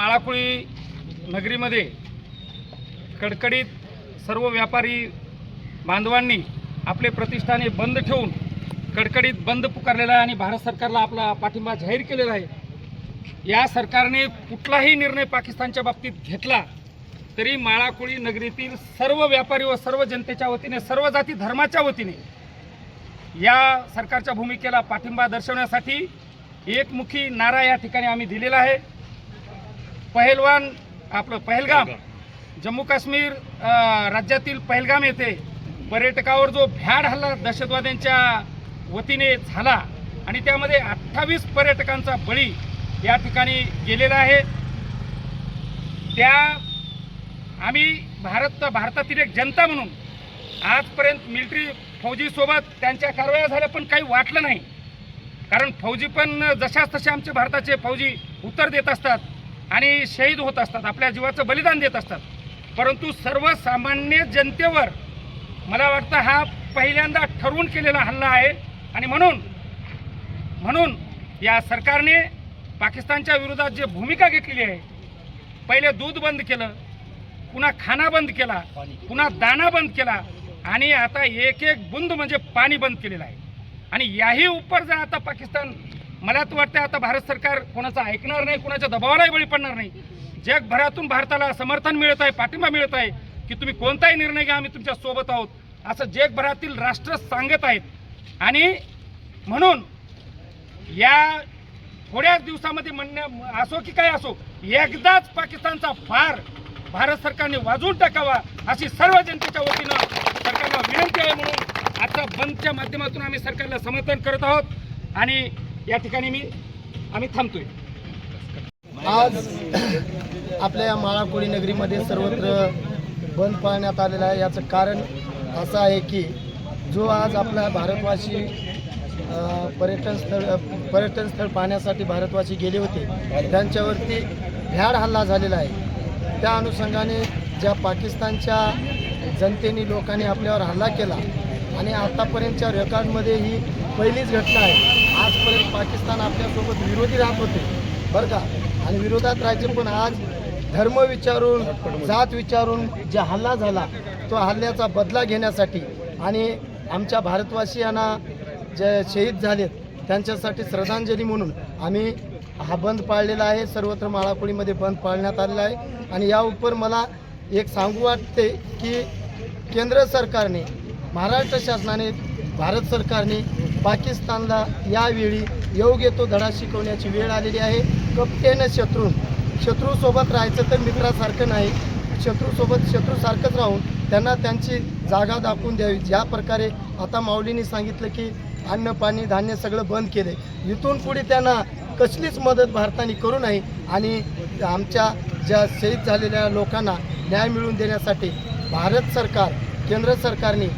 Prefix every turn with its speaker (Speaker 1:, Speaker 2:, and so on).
Speaker 1: माळाकुळी नगरीमध्ये कडकडीत सर्व व्यापारी बांधवांनी आपले प्रतिष्ठाने बंद ठेवून कडकडीत बंद पुकारलेला आहे आणि भारत सरकारला आपला पाठिंबा जाहीर केलेला आहे. या सरकारने कुठलाही निर्णय पाकिस्तानच्या बाबतीत घेतला तरी माळाकुळी नगरीतील सर्व व्यापारी व सर्व जनतेच्या वतीने सर्व जाती धर्माच्या वतीने या सरकारच्या भूमिकेला पाठिंबा दर्शवण्यासाठी एकमुखी नारा या ठिकाणी आम्ही दिलेला आहे. पहलवान आपलं पहलगाम. जम्मू काश्मीर राज्यातील पहलगाम येथे पर्यटकावर जो भ्याड हल्ला दहशतवाद्यांच्या वतीने झाला आणि त्यामध्ये अठ्ठावीस पर्यटकांचा बळी या ठिकाणी गेलेला आहे. त्या आम्ही भारत भारतातील एक जनता म्हणून आजपर्यंत मिलिटरी फौजीसोबत त्यांच्या कारवाया झाल्या पण काही वाटलं नाही. कारण फौजी पण जशाच तसे आमचे भारताचे फौजी उत्तर देत असतात. आणि शहीद होत असतात आपल्या जीवाचं बलिदान देत असतात. परंतु सर्वसामान्य जनतेवर मला वाटतं हा पहिल्यांदा ठरवून केलेला हल्ला आहे. आणि म्हणून म्हणून या सरकारने पाकिस्तानच्या विरोधात जे भूमिका घेतलेली आहे पहिले दूध बंद केलं पुन्हा खाना बंद केला पुन्हा दाना बंद केला आणि आता एक एक बुंद म्हणजे पाणी बंद केलेलं आहे. आणि याही उपर जर आता पाकिस्तान मला तर वाटतं आता भारत सरकार कोणाचं ऐकणार नाही कोणाच्या दबावालाही बळी पडणार नाही. जगभरातून भारताला समर्थन मिळत आहे पाठिंबा मिळत आहे की तुम्ही कोणताही निर्णय घ्या आम्ही तुमच्यासोबत आहोत. असं जगभरातील राष्ट्र सांगत आहेत. आणि म्हणून या थोड्याच दिवसामध्ये म्हणण्या असो की काय असो एकदाच पाकिस्तानचा फार भारत सरकारने वाजवून टाकावा अशी सर्व जनतेच्या वतीनं सरकारला विनंती आहे म्हणून आता बंदच्या माध्यमातून आम्ही सरकारला समर्थन करत आहोत. आणि या ठिकाणी मी आम्ही थांबतोय.
Speaker 2: आज आपल्या या माळाकोळी नगरीमध्ये सर्वत्र बंद पाळण्यात आलेला आहे. याचं कारण असं आहे की जो आज आपला भारतवासी पर्यटन स्थळ पर्यटन स्थळ पाहण्यासाठी भारतवासी गेले होते त्यांच्यावरती भ्याड हल्ला झालेला आहे. त्या अनुषंगाने ज्या पाकिस्तानच्या जनतेने लोकांनी आपल्यावर हल्ला केला आणि आतापर्यंतच्या रेकॉर्डमध्ये ही पहिलीच घटना आहे. आजपर्यंत पाकिस्तान आपल्यासोबत विरोधी राहत होते. बरं का? आणि विरोधात राहायचे पण आज धर्म विचारून जात विचारून जे हल्ला झाला तो हल्ल्याचा बदला घेण्यासाठी आणि आमच्या भारतवासियांना जे शहीद झालेत त्यांच्यासाठी श्रद्धांजली म्हणून आम्ही हा बंद पाळलेला आहे. सर्वत्र माळाकोळीमध्ये बंद पाळण्यात आलेला आहे. आणि या उपर मला एक सांगू वाटते की केंद्र सरकारने महाराष्ट्र शासनाने भारत सरकारने पाकिस्तानला यावेळी योग्य तो धडा शिकवण्याची वेळ आलेली आहे. कपटेनं शत्रू शत्रूसोबत राहायचं तर मित्रासारखं नाही. शत्रूसोबत शत्रूसारखंच राहून त्यांना त्यांची जागा दाखवून द्यावी. ज्या प्रकारे आता माऊलींनी सांगितलं की अन्न पाणी धान्य सगळं बंद केले इथून पुढे त्यांना कसलीच मदत भारताने करू नये आणि आमच्या ज्या शहीद झालेल्या लोकांना न्याय मिळवून देण्यासाठी भारत सरकार केंद्र सरकारने